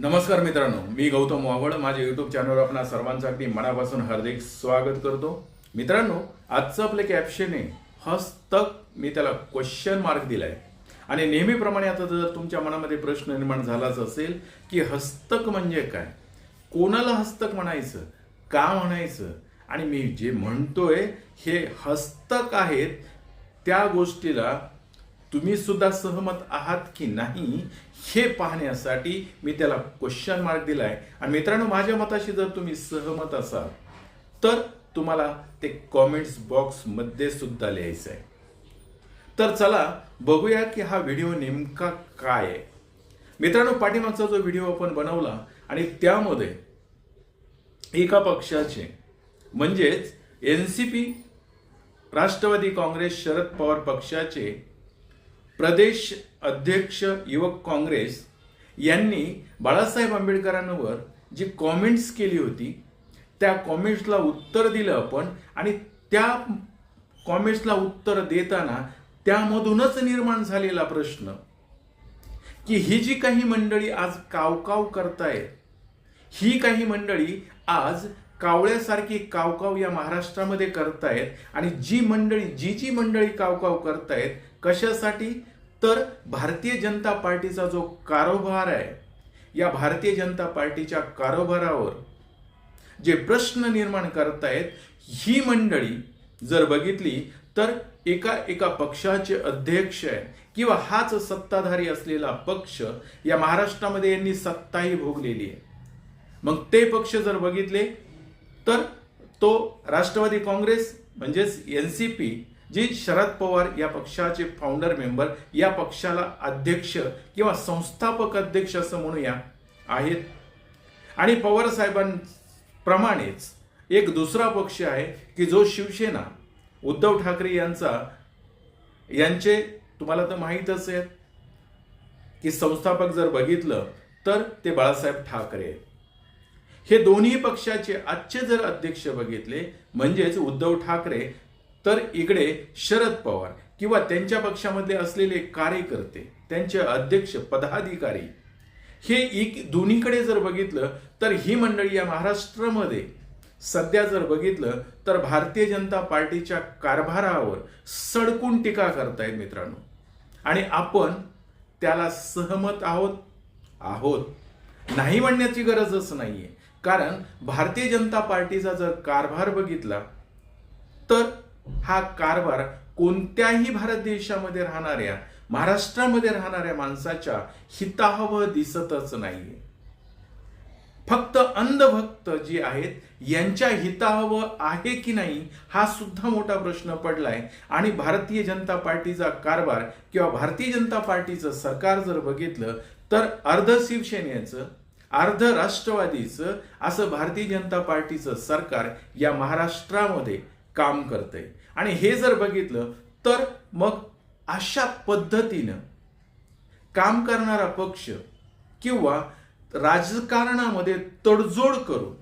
नमस्कार मित्रांनो मी गौतम वावळ माझ्या युट्यूब चॅनलवर आपण सर्वांचं अगदी मनापासून हार्दिक स्वागत करतो. मित्रांनो आजचं आपलं कॅप्शन आहे हस्तक. मी त्याला क्वेश्चन मार्क दिलाय. आणि नेहमीप्रमाणे आता जर तुमच्या मनामध्ये प्रश्न निर्माण झालाच असेल की हस्तक म्हणजे काय? कोणाला हस्तक म्हणायचं? का म्हणायचं? आणि मी जे म्हणतोय हे हस्तक आहेत त्या गोष्टीला तुम्ही सुद्धा सहमत आहात की नाही? हे पाहण्यासाठी मी त्याला क्वेश्चन मार्क दिलाय. आणि मित्रांनो माझ्या मताशी जर तुम्ही सहमत असाल तर तुम्हाला ते कॉमेंट्स बॉक्समध्ये सुद्धा लिहायचं आहे तर चला बघूया की हा व्हिडिओ नेमका काय आहे. मित्रांनो पाठीमागचा जो व्हिडिओ आपण बनवला आणि त्यामध्ये एका पक्षाचे म्हणजेच N C P Rashtravadi Congress Sharad Pawar पक्षाचे प्रदेश अध्यक्ष युवक काँग्रेस यांनी बाळासाहेब आंबेडकरांवर जी कॉमेंट्स केली होती त्या कॉमेंट्सला उत्तर दिलं आपण आणि त्या कॉमेंट्सला उत्तर देताना त्यामधूनच निर्माण झालेला प्रश्न की ही जी काही मंडळी आज कावकाव करतायत ही काही मंडळी आज कावळ्यासारखी कावकाव या महाराष्ट्रामध्ये करतायत आणि जी मंडळी जी जी मंडळी कावकाव करतायत कशासाठी? तर भारतीय जनता पार्टीचा जो कारोबार आहे या भारतीय जनता पार्टीच्या कारोबारावर जे प्रश्न निर्माण करतायत ही मंडळी जर बघितली तर एका एका पक्षाचे अध्यक्ष आहे किंवा हाच सत्ताधारी असलेला पक्ष या महाराष्ट्रामध्ये यांनी सत्ताही भोगलेली आहे. मग ते पक्ष जर बघितले तर तो राष्ट्रवादी काँग्रेस म्हणजेच एन सी पी जी शरद पवार या पक्षाचे फाउंडर मेंबर या पक्षाला अध्यक्ष किंवा संस्थापक अध्यक्ष असं म्हणूया आहेत. आणि पवार साहेबांप्रमाणेच एक दुसरा पक्ष आहे की जो शिवसेना उद्धव ठाकरे यांचा यांचे तुम्हाला तर माहीतच आहे की संस्थापक जर बघितलं तर ते बाळासाहेब ठाकरे हे दोन्ही पक्षाचे आजचे जर अध्यक्ष बघितले म्हणजेच उद्धव ठाकरे तर इकडे शरद पवार किंवा त्यांच्या पक्षामधले असलेले कार्यकर्ते त्यांचे अध्यक्ष पदाधिकारी हे एक दोन्हीकडे जर बघितलं तर ही मंडळी या महाराष्ट्रामध्ये सध्या जर बघितलं तर भारतीय जनता पार्टीच्या कारभारावर सडकून टीका करतायत मित्रांनो. आणि आपण त्याला सहमत आहोत? आहोत. नाही म्हणण्याची गरजच नाहीये. कारण भारतीय जनता पार्टीचा जर कारभार बघितला तर हा कारभार कोणत्याही भारत देशामध्ये राहणाऱ्या महाराष्ट्रामध्ये राहणाऱ्या माणसाच्या हिताहव दिसतच नाहीये. फक्त अंधभक्त जी आहेत यांच्या हिताहव आहे की नाही हा सुद्धा मोठा प्रश्न पडलाय. आणि भारतीय जनता पार्टीचा कारभार किंवा भारतीय जनता पार्टीचं सरकार जर बघितलं तर अर्ध शिवसेनेचं अर्ध राष्ट्रवादीचं असं भारतीय जनता पार्टीचं सरकार या महाराष्ट्रामध्ये काम करतंय. आणि हे जर बघितलं तर मग अशा पद्धतीनं काम करणारा पक्ष किंवा राजकारणामध्ये तडजोड करून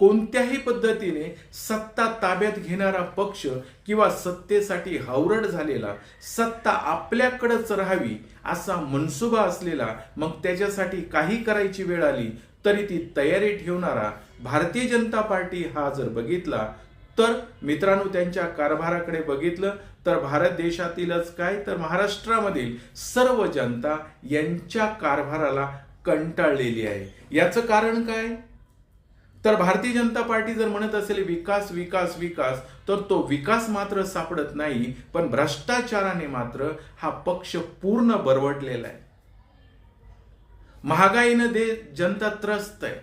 कोणत्याही पद्धतीने सत्ता ताब्यात घेणारा पक्ष किंवा सत्तेसाठी हावरड झालेला सत्ता आपल्याकडंच राहावी असा मनसुबा असलेला मग त्याच्यासाठी काही करायची वेळ आली तरी ती तयारी ठेवणारा भारतीय जनता पार्टी हा जर बघितला तर मित्रांनो त्यांच्या कारभाराकडे बघितलं तर भारत देशातीलच काय? तर महाराष्ट्रामधील सर्व जनता यांच्या कारभाराला कंटाळलेली आहे. याचं कारण काय? तर भारतीय जनता पार्टी जर म्हणत असेल विकास विकास विकास तर तो विकास मात्र सापडत नाही पण भ्रष्टाचाराने मात्र हा पक्ष पूर्ण बरवटलेला आहे. महागाईनं दे जनता त्रस्त आहे.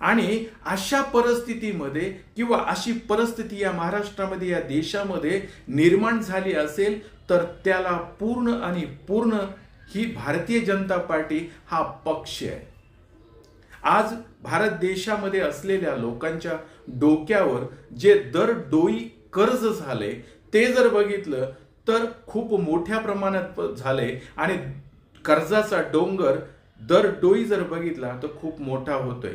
आणि अशा परिस्थितीमध्ये किंवा अशी परिस्थिती या महाराष्ट्रामध्ये या देशामध्ये निर्माण झाली असेल तर त्याला पूर्ण आणि पूर्ण ही भारतीय जनता पार्टी हा पक्ष आहे. आज भारत देशामध्ये असलेल्या लोकांच्या डोक्यावर जे दर डोई कर्ज झाले ते जर बघितलं तर खूप मोठ्या प्रमाणात झाले आणि कर्जाचा डोंगर दर डोई जर बघितला तर खूप मोठा होतोय.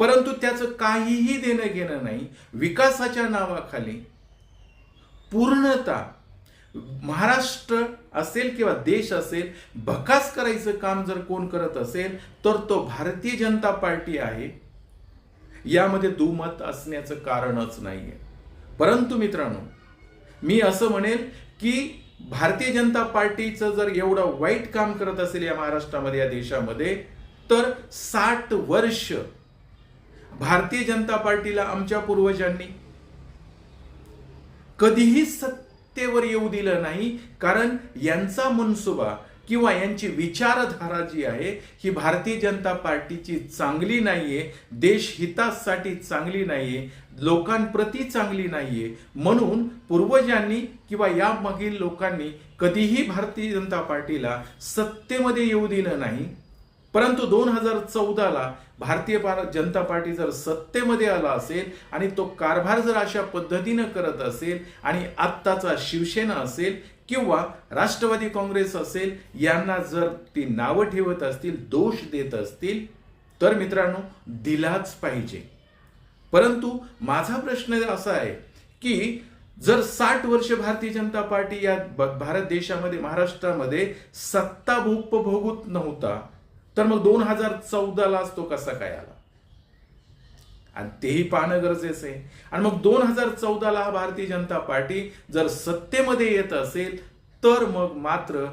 परंतु त्याचं काहीही देणं घेणं नाही. विकासाच्या नावाखाली पूर्णता महाराष्ट्र असेल किंवा देश असेल भकास करायचं काम जर कोण करत असेल तर तो भारतीय जनता पार्टी आहे. यामध्ये दुमत असण्याचं कारणच नाहीये. परंतु मित्रांनो मी असं म्हणेल की भारतीय जनता पार्टीचं जर एवढं वाईट काम करत असेल या महाराष्ट्रामध्ये या देशामध्ये तर साठ वर्ष भारतीय जनता पार्टीला आमच्या पूर्वजांनी कधीही सत्तेवर येऊ दिलं नाही कारण यांचा मनसुबा किंवा यांची विचारधारा जी आहे ही भारतीय जनता पार्टीची चांगली नाहीये देश हितासाठी चांगली नाहीये लोकांप्रती चांगली नाहीये. म्हणून पूर्वजांनी किंवा या मागील लोकांनी कधीही भारतीय जनता पार्टीला सत्तेमध्ये येऊ दिलं नाही. परंतु दोन हजार चौदाला भारतीय जनता पार्टी जर सत्तेमध्ये आला असेल आणि तो कारभार जर अशा पद्धतीनं करत असेल आणि आत्ताचा शिवसेना असेल किंवा राष्ट्रवादी काँग्रेस असेल यांना जर ती नावं ठेवत असतील दोष देत असतील तर मित्रांनो दिलाच पाहिजे. परंतु माझा प्रश्न असा आहे की जर साठ वर्ष भारतीय जनता पार्टी या भारत देशामध्ये महाराष्ट्रामध्ये सत्ता भोगत नव्हता तर मग दोन हजार चौदालाच तो कसा काय आला? आणि तेही पाहणं गरजेचं आहे. आणि मग दोन हजार चौदाला भारतीय जनता पार्टी जर सत्तेमध्ये येत असेल तर मग मात्र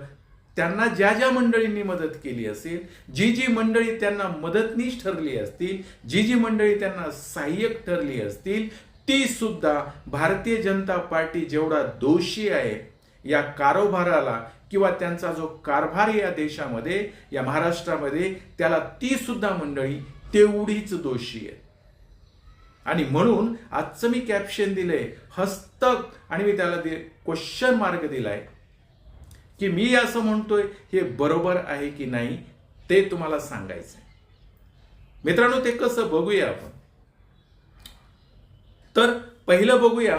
त्यांना ज्या ज्या मंडळींनी मदत केली असेल जी जी मंडळी त्यांना मदतनीश ठरली असतील जी जी मंडळी त्यांना सहाय्यक ठरली असतील ती सुद्धा भारतीय जनता पार्टी जेवढा दोषी आहे या कारोबाराला किंवा त्यांचा जो कारभार या देशामध्ये या महाराष्ट्रामध्ये त्याला ती सुद्धा मंडळी तेवढीच दोषी आहे आणि म्हणून आजचं मी कॅप्शन दिलंय हस्तक आणि मी त्याला क्वेश्चन मार्क दिलाय की मी असं म्हणतोय हे बरोबर आहे की नाही ते तुम्हाला सांगायचंय. मित्रांनो ते कसं बघूया आपण. तर पहिलं बघूया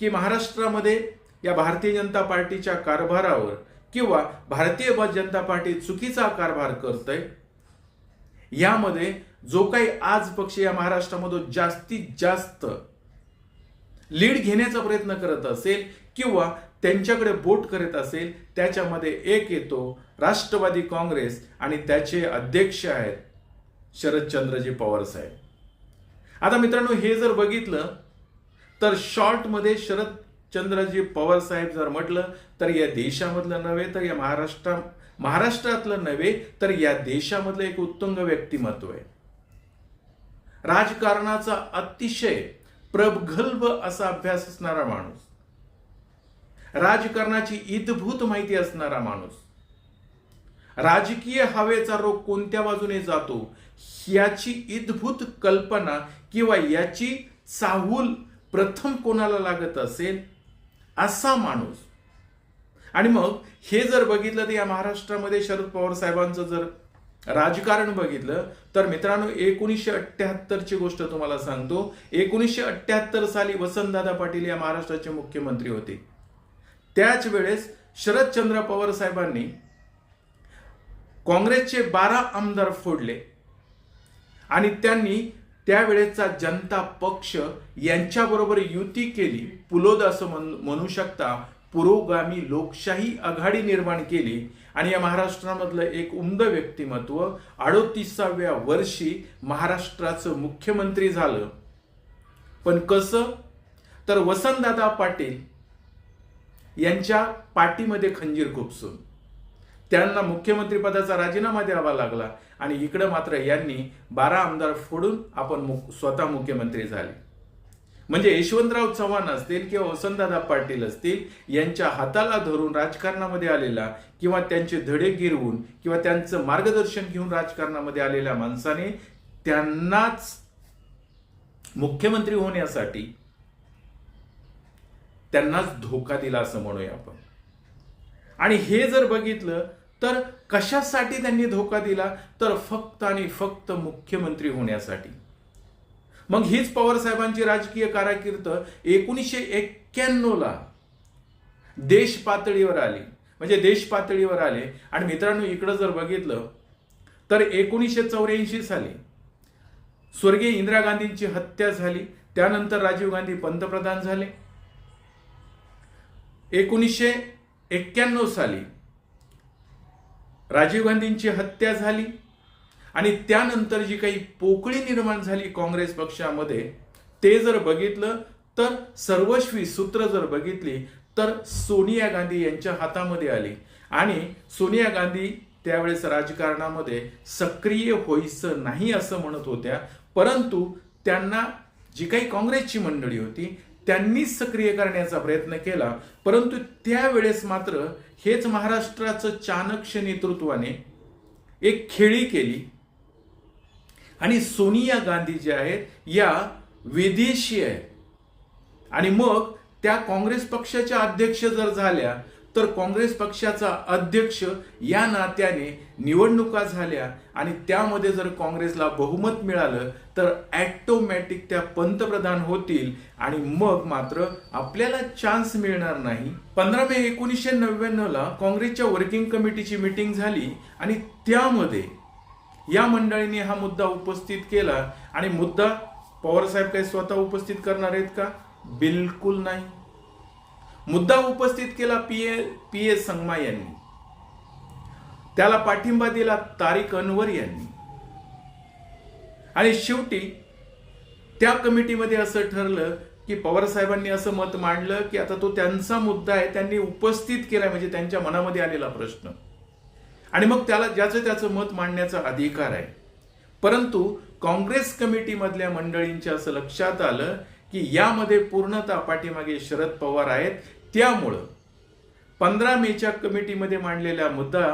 की महाराष्ट्रामध्ये या भारतीय जनता पार्टीच्या कारभारावर किंवा भारतीय जनता पार्टी चुकीचा कारभार करतय यामध्ये जो काही आज पक्ष या महाराष्ट्रामधून जास्तीत जास्त लीड घेण्याचा प्रयत्न करत असेल किंवा त्यांच्याकडे बोट करत असेल त्याच्यामध्ये एक येतो राष्ट्रवादी काँग्रेस आणि त्याचे अध्यक्ष आहेत शरदचंद्रजी पवार साहेब. आता मित्रांनो हे जर बघितलं तर शॉर्टमध्ये शरद चंद्रजी पवार साहेब जर म्हटलं तर या देशामधलं नव्हे तर या महाराष्ट्रा महाराष्ट्रातलं नव्हे तर या देशामधलं एक उत्तुंग व्यक्तिमत्व आहे. राजकारणाचा अतिशय प्रगल्भ असा अभ्यास असणारा माणूस. राजकारणाची इतभूत माहिती असणारा माणूस. राजकीय हवेचा रोग कोणत्या बाजूने जातो याची इतभूत कल्पना किंवा याची चाहूल प्रथम कोणाला लागत असेल असा माणूस. आणि मग हे जर बघितलं तर या महाराष्ट्रामध्ये शरद पवार साहेबांचं जर राजकारण बघितलं तर मित्रांनो एकोणीसशे अठ्ठ्याहत्तरची गोष्ट तुम्हाला सांगतो. एकोणीसशे अठ्ठ्याहत्तर साली वसंतदादा पाटील या महाराष्ट्राचे मुख्यमंत्री होते. त्याच वेळेस शरदचंद्र पवार साहेबांनी काँग्रेसचे बारा आमदार फोडले. आणि त्यांनी त्यावेळेचा जनता पक्ष यांच्याबरोबर युती केली. पुलोद असं म्हणू शकता पुरोगामी लोकशाही आघाडी निर्माण केली. आणि या महाराष्ट्रामधलं एक उमद व्यक्तिमत्व अडोतीसाव्या वर्षी महाराष्ट्राचं मुख्यमंत्री झालं. पण कसं? तर वसंतदादा पाटील यांच्या पाठीमध्ये खंजीर खुपसून त्यांना मुख्यमंत्रीपदाचा राजीनामा द्यावा लागला. आणि इकडं मात्र यांनी बारा आमदार फोडून आपण स्वतः मुख्यमंत्री झाले. म्हणजे यशवंतराव चव्हाण असतील किंवा वसंतदादा पाटील असतील यांच्या हाताला धरून राजकारणामध्ये आलेला किंवा त्यांचे धडे गिरवून किंवा त्यांचं मार्गदर्शन घेऊन राजकारणामध्ये आलेल्या माणसाने त्यांनाच मुख्यमंत्री होण्यासाठी त्यांनाच धोका दिला असं म्हणूया आपण. आणि हे जर बघितलं तर कशासाठी त्यांनी धोका दिला? तर फक्त आणि फक्त मुख्यमंत्री होण्यासाठी. मग हीच पवार साहेबांची राजकीय कारकीर्द एकोणीसशे एक्क्याण्णवला देश पातळीवर आली. म्हणजे देश पातळीवर आले. आणि मित्रांनो इकडं जर बघितलं तर एकोणीसशे चौऱ्याऐंशी साली स्वर्गीय इंदिरा गांधींची हत्या झाली. त्यानंतर राजीव गांधी पंतप्रधान झाले. एकोणीसशे एक्क्याण्णव साली राजीव गांधींची हत्या झाली आणि त्यानंतर जी काही पोकळी निर्माण झाली काँग्रेस पक्षामध्ये ते जर बघितलं तर सर्वस्वी सूत्र जर बघितली तर सोनिया गांधी यांच्या हातामध्ये आली. आणि सोनिया गांधी त्यावेळेस राजकारणामध्ये सक्रिय व्हायचं नाही असं म्हणत होत्या परंतु त्यांना जी काही काँग्रेसची मंडळी होती त्यांनीच सक्रिय करण्याचा प्रयत्न केला. परंतु त्यावेळेस मात्र हेच महाराष्ट्राचं चाणक्य नेतृत्वाने एक खेळी केली. आणि सोनिया गांधी ज्या आहेत या विदेशी आहेत. आणि मग त्या काँग्रेस पक्षाच्या अध्यक्ष जर झाल्या तर काँग्रेस पक्षाचा अध्यक्ष या नात्याने निवडणुका झाल्या आणि त्यामध्ये जर काँग्रेसला बहुमत मिळालं तर ॲटोमॅटिक त्या पंतप्रधान होतील आणि मग मात्र आपल्याला चान्स मिळणार नाही. पंधरा मे एकोणीसशे नव्याण्णवला काँग्रेसच्या वर्किंग कमिटीची मिटिंग झाली आणि त्यामध्ये या मंडळीने हा मुद्दा उपस्थित केला. आणि मुद्दा पवारसाहेब काही स्वतः उपस्थित करणार आहेत का? बिलकुल नाही. मुद्दा उपस्थित केला P A P S Sangma यांनी. त्याला पाठिंबा दिला तारिक अनवर यांनी. आणि शेवटी त्या कमिटीमध्ये असं ठरलं की पवार साहेबांनी असं मत मांडलं की आता तो त्यांचा मुद्दा आहे त्यांनी उपस्थित केला म्हणजे त्यांच्या मनामध्ये आलेला प्रश्न. आणि मग त्याला ज्याचं त्याचं मत मांडण्याचा अधिकार आहे. परंतु काँग्रेस कमिटीमधल्या मंडळींच्या असं लक्षात आलं की यामध्ये पूर्णतः पाठीमागे शरद पवार आहेत त्यामुळं पंधरा मेच्या कमिटीमध्ये मांडलेला मुद्दा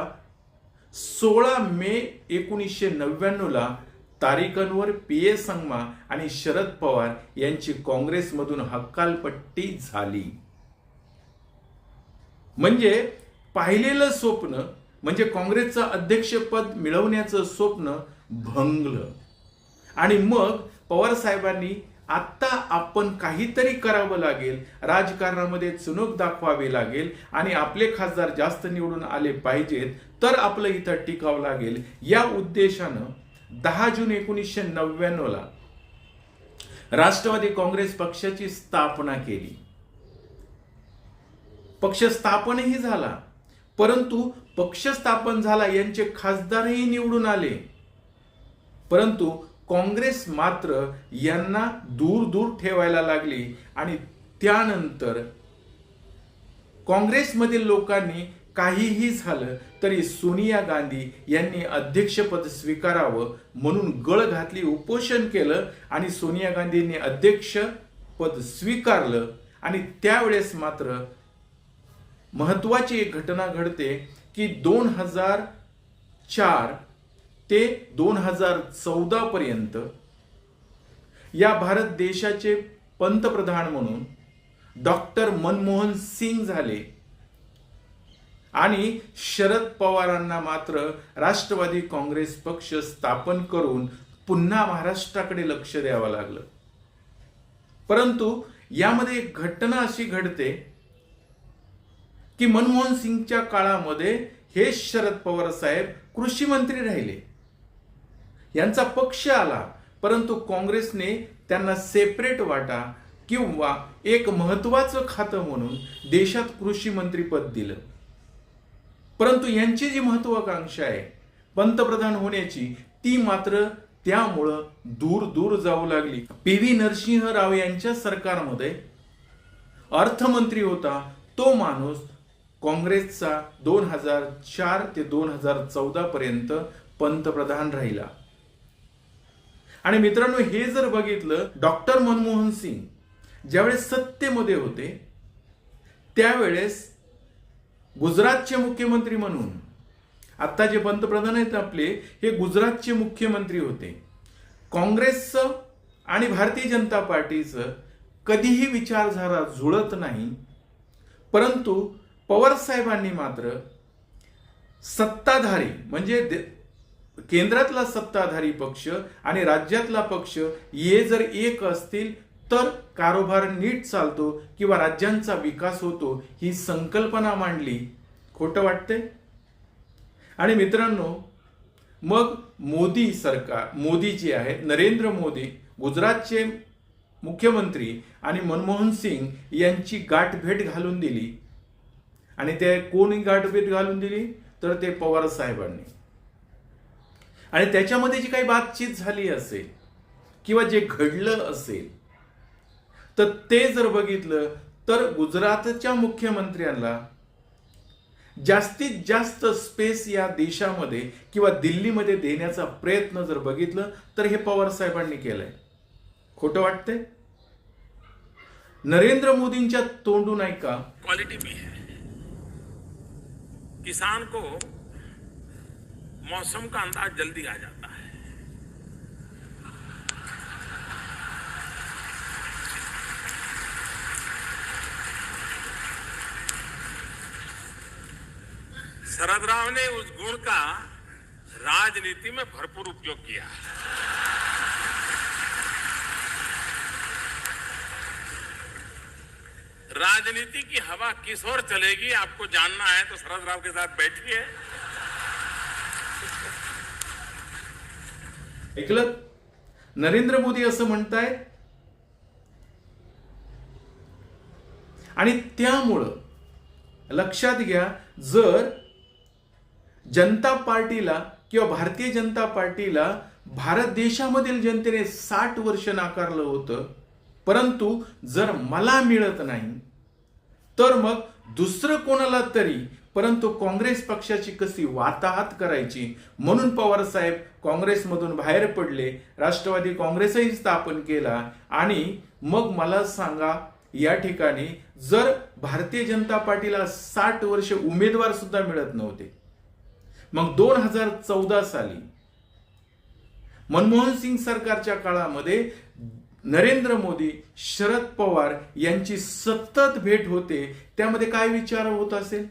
सोळा मे एकोणीसशे नव्याण्णवला तारिकांवर पी ए संगमा आणि शरद पवार यांची काँग्रेसमधून हक्कालपट्टी झाली. म्हणजे पाहिलेलं स्वप्न म्हणजे काँग्रेसचं अध्यक्षपद मिळवण्याचं स्वप्न भंगलं. आणि मग पवार साहेबांनी आता आपण काहीतरी करावं लागेल राजकारणामध्ये चुनूक दाखवावी लागेल आणि आपले खासदार जास्त निवडून आले पाहिजेत तर आपलं इथं टिकावं लागेल. या उद्देशानं दहा जून एकोणीसशे नव्याण्णवला राष्ट्रवादी काँग्रेस पक्षाची स्थापना केली. पक्ष स्थापनही झाला परंतु पक्ष स्थापन झाला यांचे खासदारही निवडून आले. परंतु काँग्रेस मात्र यांना दूर दूर ठेवायला लागली आणि त्यानंतर काँग्रेसमधील लोकांनी काहीही झालं तरी सोनिया गांधी यांनी अध्यक्षपद स्वीकारावं म्हणून गळ घातली उपोषण केलं आणि सोनिया गांधींनी अध्यक्षपद स्वीकारलं. आणि त्यावेळेस मात्र महत्वाची एक घटना घडते की दोन हजार चार ते दोन हजार चौदा पर्यंत या भारत देशाचे पंतप्रधान म्हणून डॉक्टर मनमोहन सिंग झाले. आणि शरद पवारांना मात्र राष्ट्रवादी काँग्रेस पक्ष स्थापन करून पुन्हा महाराष्ट्राकडे लक्ष द्यावं लागलं. परंतु यामध्ये एक घटना अशी घडते की मनमोहन सिंगच्या काळामध्ये हे शरद पवार साहेब कृषी मंत्री राहिले. यांचा पक्ष आला. परंतु काँग्रेसने त्यांना सेपरेट वाटा किंवा एक महत्वाचं खातं म्हणून देशात कृषी मंत्रीपद दिलं. परंतु यांची जी महत्वाकांक्षा आहे पंतप्रधान होण्याची ती मात्र त्यामुळं दूर दूर जाऊ लागली. पी व्ही नरसिंह राव यांच्या सरकारमध्ये अर्थमंत्री होता तो माणूस काँग्रेसचा दोन हजार चार ते दोन हजार चौदा पर्यंत पंतप्रधान राहिला. आणि मित्रांनो हे जर बघितलं डॉक्टर मनमोहन सिंग ज्यावेळेस सत्तेमध्ये होते त्यावेळेस गुजरातचे मुख्यमंत्री म्हणून आत्ता जे पंतप्रधान आहेत आपले हे गुजरातचे मुख्यमंत्री होते. काँग्रेसचं आणि भारतीय जनता पार्टीचं कधीही विचारधारा जुळत नाही परंतु पवार साहेबांनी मात्र सत्ताधारी म्हणजे केंद्रातला सत्ताधारी पक्ष आणि राज्यातला पक्ष हे जर एक असतील तर कारोबार नीट चालतो किंवा राज्यांचा विकास होतो ही संकल्पना मांडली. खोटं वाटते आणि मित्रांनो मग मोदी सरकार मोदी जे आहे नरेंद्र मोदी गुजरातचे मुख्यमंत्री आणि मनमोहन सिंग यांची गाठभेट घालून दिली. आणि ते कोणी गाठभेट घालून दिली? तर ते पवार साहेबांनी. आणि त्याच्यामध्ये जी काही बातचीत झाली असेल किंवा जे घडलं असेल तर ते जर बघितलं तर गुजरातच्या मुख्यमंत्र्यांना जास्तीत जास्त स्पेस या देशामध्ये किंवा दिल्लीमध्ये देण्याचा प्रयत्न जर बघितलं तर हे पवार साहेबांनी केलंय. खोटं वाटतंय? नरेंद्र मोदींच्या तोंडून ऐका. क्वालिटी भी है. किसान को मौसम का अंदाज जल्दी आ जाता है। शरद राव ने उस गुण का राजनीति में भरपूर उपयोग किया। राजनीति की हवा किस ओर चलेगी, आपको जानना है तो शरद राव के साथ बैठिए। ऐकलं नरेंद्र मोदी असं म्हणताय. आणि त्यामुळं लक्षात घ्या जर जनता पार्टीला किंवा भारतीय जनता पार्टीला भारत देशामधील जनतेने साठ वर्ष नाकारलं होतं परंतु जर मला मिळत नाही तर मग दुसरं कोणाला तरी परंतु काँग्रेस पक्षाची कशी वाताहत करायची? म्हणून पवार साहेब काँग्रेसमधून बाहेर पडले राष्ट्रवादी काँग्रेसही स्थापन केला आणि मग मला सांगा या ठिकाणी जर भारतीय जनता पार्टीला साठ वर्ष उमेदवार सुद्धा मिळत नव्हते मग दोन हजार चौदा साली मनमोहन सिंग सरकारच्या काळामध्ये नरेंद्र मोदी शरद पवार यांची सतत भेट होते त्यामध्ये काय विचार होत असेल?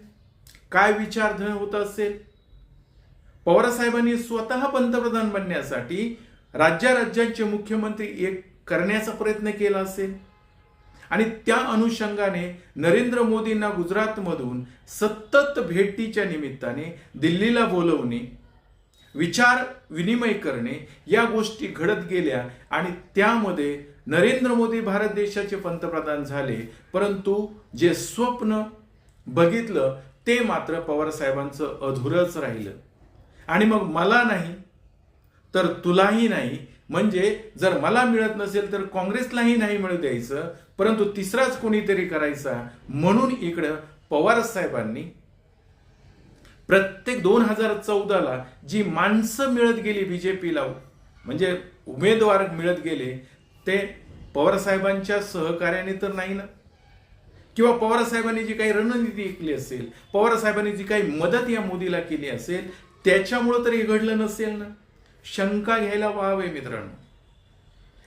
काय विचारधन होत असेल? पवारसाहेबांनी स्वतः पंतप्रधान बनण्यासाठी राज्या राज्यांचे मुख्यमंत्री एक करण्याचा प्रयत्न केला असेल? आणि त्या अनुषंगाने नरेंद्र मोदींना गुजरातमधून सतत भेटीच्या निमित्ताने दिल्लीला बोलवणे विचार विनिमय करणे या गोष्टी घडत गेल्या आणि त्यामध्ये नरेंद्र मोदी भारत देशाचे पंतप्रधान झाले. परंतु जे स्वप्न बघितलं ते मात्र पवार साहेबांचं अधुरच राहिलं. आणि मग मला नाही तर तुलाही नाही. म्हणजे जर मला मिळत नसेल तर काँग्रेसलाही नाही मिळू द्यायचं परंतु तिसराच कोणीतरी करायचा. म्हणून इकडं पवार साहेबांनी प्रत्येक दोन हजार चौदाला जी माणसं मिळत गेली बीजेपीला म्हणजे उमेदवार मिळत गेले ते पवार साहेबांच्या सहकार्याने तर नाही ना. किंवा पवार साहेबांनी जी काही रणनीती ऐकली असेल पवार साहेबांनी जी काही मदत या मोदीला केली असेल त्याच्यामुळं तरी घडलं नसेल ना? शंका घ्यायला व्हावे मित्रांनो.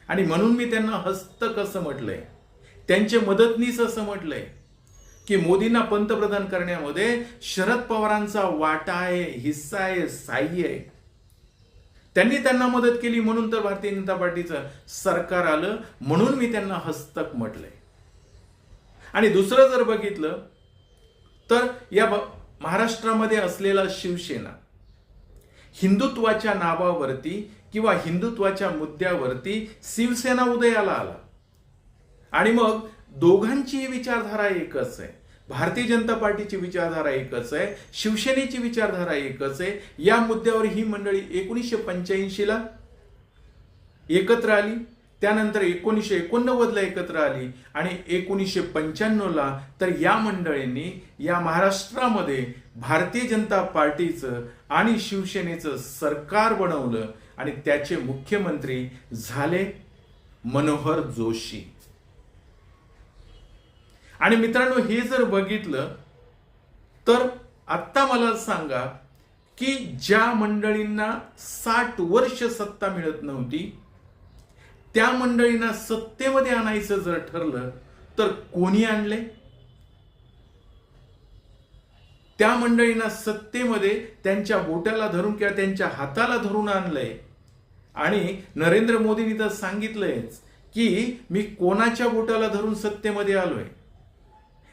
आणि म्हणून मी त्यांना हस्तक असं म्हटलंय. त्यांचे मदतनीस असं म्हटलंय की मोदींना पंतप्रधान करण्यामध्ये शरद पवारांचा वाटा आहे हिस्सा आहे साह्य आहे. त्यांनी त्यांना मदत केली म्हणून तर भारतीय जनता पार्टीचं सरकार आलं म्हणून मी त्यांना हस्तक म्हटलंय. आणि दुसरं जर बघितलं तर या महाराष्ट्रामध्ये असलेला शिवसेना हिंदुत्वाच्या नावावरती किंवा हिंदुत्वाच्या मुद्द्यावरती शिवसेना उदयाला आला. आणि मग दोघांची विचारधारा एकच आहे. भारतीय जनता पार्टीची विचारधारा एकच आहे शिवसेनेची विचारधारा एकच आहे. या मुद्द्यावर ही मंडळी एकोणीसशे पंच्याऐंशीला एकत्र आली. त्यानंतर एकोणीसशे एकोणनव्वदला एकत्र आली आणि एकोणीसशे पंच्याण्णवला तर या मंडळींनी या महाराष्ट्रामध्ये भारतीय जनता पार्टीचं आणि शिवसेनेचं सरकार बनवलं आणि त्याचे मुख्यमंत्री झाले मनोहर जोशी. आणि मित्रांनो हे जर बघितलं तर आत्ता मला सांगा की ज्या मंडळींना साठ वर्ष सत्ता मिळत नव्हती त्या मंडळींना सत्तेमध्ये आणायचं जर ठरलं तर कोणी आणले? त्या मंडळींना सत्तेमध्ये त्यांच्या बोटाला धरून किंवा त्यांच्या हाताला धरून आणलंय. आणि नरेंद्र मोदींनी तर सांगितलंयच की मी कोणाच्या बोटाला धरून सत्तेमध्ये आलोय?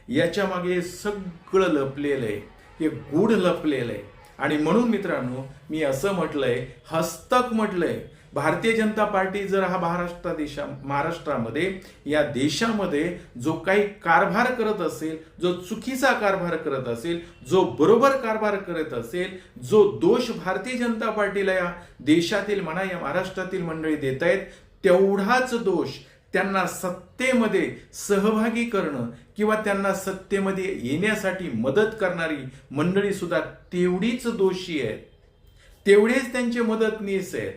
याच्या मागे सगळं लपलेलं आहे. हे गूढ लपलेलं आहे. आणि म्हणून मित्रांनो मी असं म्हटलंय हस्तक म्हटलंय भारतीय जनता पार्टी जर हा महाराष्ट्र देशा महाराष्ट्रामध्ये या देशामध्ये जो काही कारभार करत असेल जो चुकीचा कारभार करत असेल जो बरोबर कारभार करत असेल जो दोष भारतीय जनता पार्टीला या देशातील म्हणा या महाराष्ट्रातील मंडळी देत आहेत तेवढाच दोष त्यांना सत्तेमध्ये सहभागी करणं किंवा त्यांना सत्तेमध्ये येण्यासाठी मदत करणारी मंडळी सुद्धा तेवढीच दोषी आहेत. तेवढेच त्यांचे मदतनीस आहेत.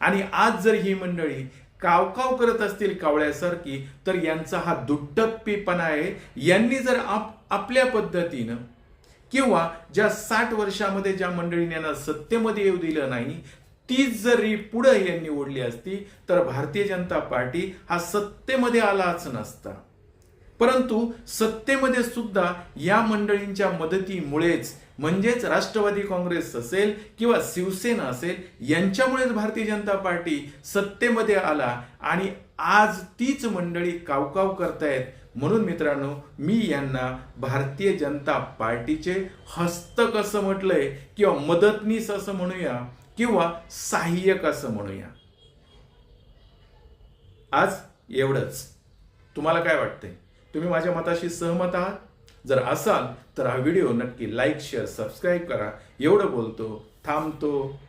आणि आज जर ही मंडळी कावकाव करत असतील कावळ्यासारखी तर यांचा हा दुट्टप्पीपणा आहे. यांनी जर आप आपल्या पद्धतीनं किंवा ज्या साठ वर्षामध्ये ज्या मंडळीने यांना सत्तेमध्ये येऊ दिलं नाही तीच जरी पुढे यांनी ओढली असती तर भारतीय जनता पार्टी हा सत्तेमध्ये आलाच नसता. परंतु सत्तेमध्ये सुद्धा या मंडळींच्या मदतीमुळेच म्हणजेच राष्ट्रवादी काँग्रेस असेल किंवा शिवसेना असेल यांच्यामुळेच भारतीय जनता पार्टी सत्तेमध्ये आला आणि आज तीच मंडळी कावकाव करतायत. म्हणून मित्रांनो मी यांना भारतीय जनता पार्टीचे हस्तक असं म्हटलंय किंवा मदतनीस असं म्हणूया किंवा सहाय्यक असं म्हणूया. आज एवढंच. तुम्हाला काय वाटतंय? तुम्ही माझ्या मताशी सहमत आहात? जर असाल तर हा व्हिडिओ नक्की लाईक शेअर सबस्क्राईब करा. एवढं बोलतो थांबतो.